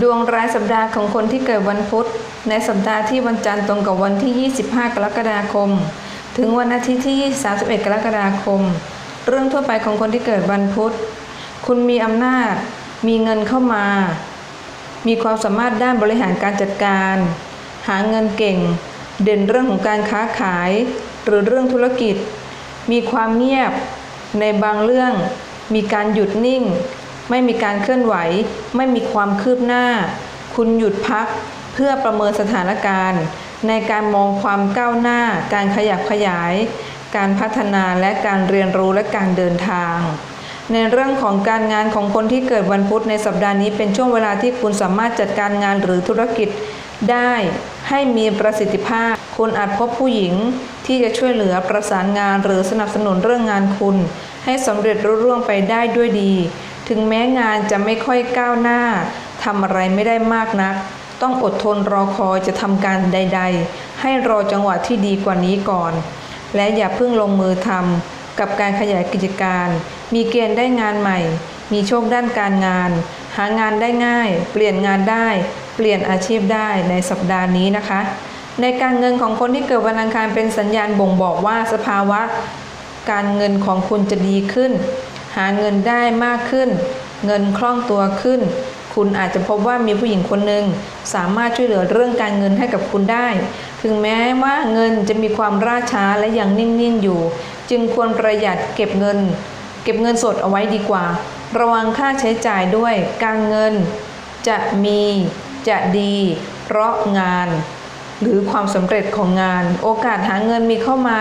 ดวงรายสัปดาห์ของคนที่เกิดวันพุธ ในสัปดาห์ที่วันจันทร์ตรงกับวันที่ 25 กรกฎาคม ถึงวันอาทิตย์ที่ 31 กรกฎาคม เรื่องทั่วไปของคนที่เกิดวันพุธ คุณมีอำนาจ มีเงินเข้ามา มีความสามารถด้านบริหารการจัดการ หาเงินเก่ง เด่นเรื่องของการค้าขาย หรือเรื่องธุรกิจ มีความเงียบ ในบางเรื่อง มีการหยุดนิ่ง ไม่มีการเคลื่อนไหว ไม่มีความคืบหน้า คุณหยุดพักเพื่อประเมินสถานการณ์ ในการมองความก้าวหน้า การขยับขยาย การพัฒนาและการเรียนรู้และการเดินทาง ในเรื่องของการงานของคนที่เกิดวันพุธในสัปดาห์นี้เป็นช่วงเวลาที่คุณสามารถจัดการงานหรือธุรกิจได้ให้มีประสิทธิภาพ คุณอาจพบผู้หญิงที่จะช่วยเหลือประสานงานหรือสนับสนุนเรื่องงานคุณ ให้สำเร็จรุ่ร่วงไปได้ด้วยดี ถึงแม้งานจะไม่ค่อยก้าวหน้าทำอะไรไม่ได้มากนัก ต้องอดทนรอคอยจะทำการใด ๆ ให้รอจังหวะที่ดีกว่านี้ก่อน และอย่าเพิ่งลงมือทำกับการขยายกิจการ มีเกณฑ์ได้งานใหม่ มีโชคด้านการงาน หางานได้ง่าย เปลี่ยนงานได้ เปลี่ยนอาชีพได้ในสัปดาห์นี้นะคะ ในการเงินของคนที่เกิดวันอังคารเป็นสัญญาณบ่งบอกว่าสภาวะ การเงินของคุณจะดีขึ้น หาเงินได้มากขึ้น เงินคล่องตัวขึ้น คุณอาจจะพบว่ามีผู้หญิงคนหนึ่งสามารถช่วยเหลือเรื่องการเงินให้กับคุณได้ ถึงแม้ว่าเงินจะมีความล่าช้าและยังนิ่งๆอยู่ จึงควรประหยัดเก็บเงิน เก็บเงินสดเอาไว้ดีกว่า ระวังค่าใช้จ่ายด้วยการเงิน จะมีจะดี เพราะงาน หรือความสำเร็จของงาน โอกาสหาเงินมีเข้ามา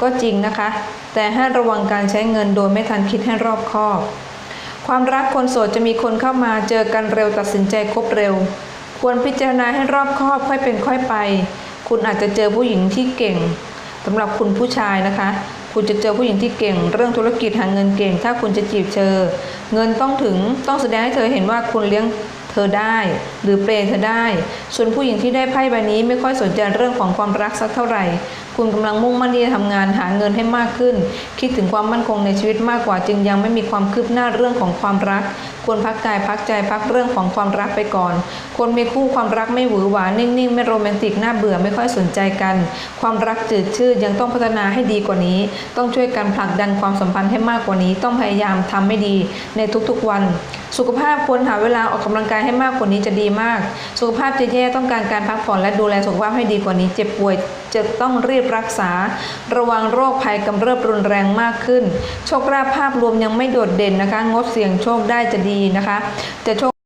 ก็จริงนะคะ แต่ให้ระวังการใช้เงินโดยไม่ทันคิดให้รอบคอบ ความรักคนโสดจะมีคนเข้ามาเจอกันเร็วตัดสินใจคบเร็ว ควรพิจารณาให้รอบคอบค่อยเป็นค่อยไป คุณอาจจะเจอผู้หญิงที่เก่งสำหรับคุณผู้ชายนะคะ คุณจะเจอผู้หญิงที่เก่ง เรื่องธุรกิจหาเงินเก่ง ถ้าคุณจะจีบเธอ เงินต้องถึงต้องแสดงให้เธอเห็นว่าคุณเลี้ยง เธอได้ หรือเปรย์เธอได้ ส่วนผู้หญิงที่ได้ไพ่ใบนี้ไม่ค่อยสนใจเรื่องของความรักสักเท่าไหร่ คุณกำลังมุ่งมั่นที่จะทำงานหาเงินให้มากขึ้น คิดถึงความมั่นคงในชีวิตมากกว่าจึงยังไม่มีความคืบหน้าเรื่องของความรัก ควรพักกายพักใจพักเรื่องของความรักไปก่อนคนมีคู่ความรักไม่หวือหวานิ่งๆ ไม่โรแมนติกน่าเบื่อไม่ค่อยสนใจกัน ความรักจืดชืดยังต้องพัฒนาให้ดีกว่านี้ ต้องช่วยกันผลักดันความสัมพันธ์ให้มากกว่านี้ ต้องพยายามทำให้ดีในทุกๆวัน สุขภาพควรหาเวลาออกกำลังกายให้มากกว่านี้จะดีมาก สุขภาพจะแย่ต้องการการพักผ่อนและดูแลสุขภาพให้ดีกว่านี้ เจ็บป่วยจะต้องรีบรักษา ระวังโรคภัยกำเริบรุนแรงมากขึ้น โชคลาภภาพรวมยังไม่โดดเด่นนะคะ งดเสี่ยงโชคได้จะดีนะคะจะโชค